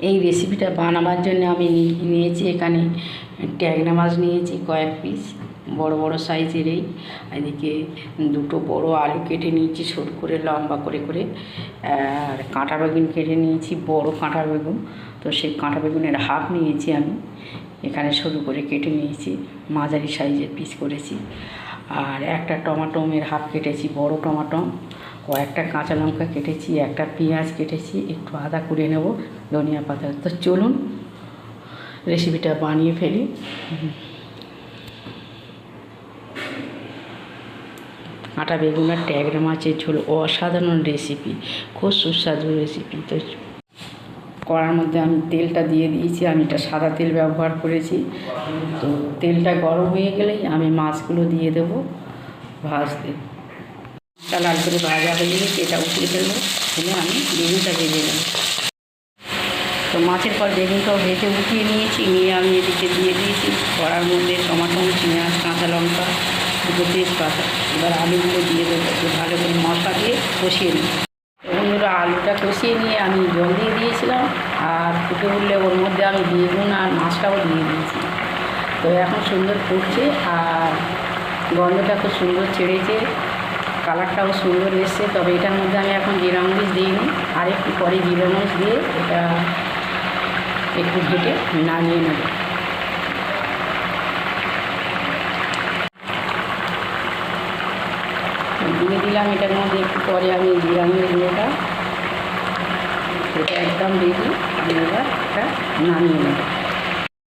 এই রেসিপিটা বানাবার জন্য আমি নিয়েছি এখানে ট্যাংরা মাছ নিয়েছি কয়েক পিস বড় বড় সাইজের এই। এদিকে দুটো বড় আলু কেটে নিয়েছি ছোট করে, লম্বা করে করে। আর কাঁটা বেগুন কেটে নিয়েছি, বড় কাঁটা বেগুন। তো সেই কাঁটা বেগুনের হাফ নিয়েছি আমি। এখানে সরু করে কেটে নিয়েছি। মাঝারি সাইজের পিস করেছি। আর একটা টমাটোমের হাফ কেটেছি, বড় টমাটো। কয়েকটা কাঁচা লঙ্কা কেটেছি, একটা পেঁয়াজ কেটেছি, একটু আদা করে নেব, ধনিয়া পাতা। তো চলুন রেসিপিটা বানিয়ে ফেলি। আটা বেগুনের ট্যাগরা মাছের ঝোল অসাধারণ রেসিপি খুব সুস্বাদু রেসিপি তো কড়ার মধ্যে আমি তেলটা দিয়ে দিয়েছি, আমি এটা সাদা তেল ব্যবহার করেছি। তো তেলটা গরম হয়ে গেলেই আমি মাছগুলো দিয়ে দেবো ভাজতে। তা লাল করে ভাজা হয়ে গেলে এটা উঠিয়ে ফেলব ফেলে আমি বেগুনটা ভেজে নেব। তো মাছের পর বেগুনটাও ভেজে উঠিয়ে নিয়েছি, নিয়ে আমি এদিকে দিয়ে দিয়েছি কড়ার মধ্যে টমাটো, পেঁয়াজ, কাঁচা লঙ্কা, দুটো তেজপাতা। এবার আলুগুলো দিয়ে দেবো ভালো করে মশলা দিয়ে কষিয়ে বন্ধুরা আলুটা কষিয়ে নিয়ে আমি জল দিয়ে দিয়েছিলাম আর ফুটে উঠলে ওর মধ্যে আমি বেগুন আর মাছটাও দিয়ে দিয়েছি। তো এখন সুন্দর ফুটছে আর গন্ধটা খুব সুন্দর ছেড়েছে, কালারটাও সুন্দর এসছে। তবে এটার মধ্যে আমি এখন জিরা মরিচ দিইনি আর একটু পরে জিরা মরিচ দিয়ে এটা একটু ঘেটে নামিয়ে নেব। দিয়ে দিলাম এটার মধ্যে একটু পরে আমি জিরা মরিচ গুঁড়োটা এটা একদম রেডি আমি এবার এটা নামিয়ে নেব।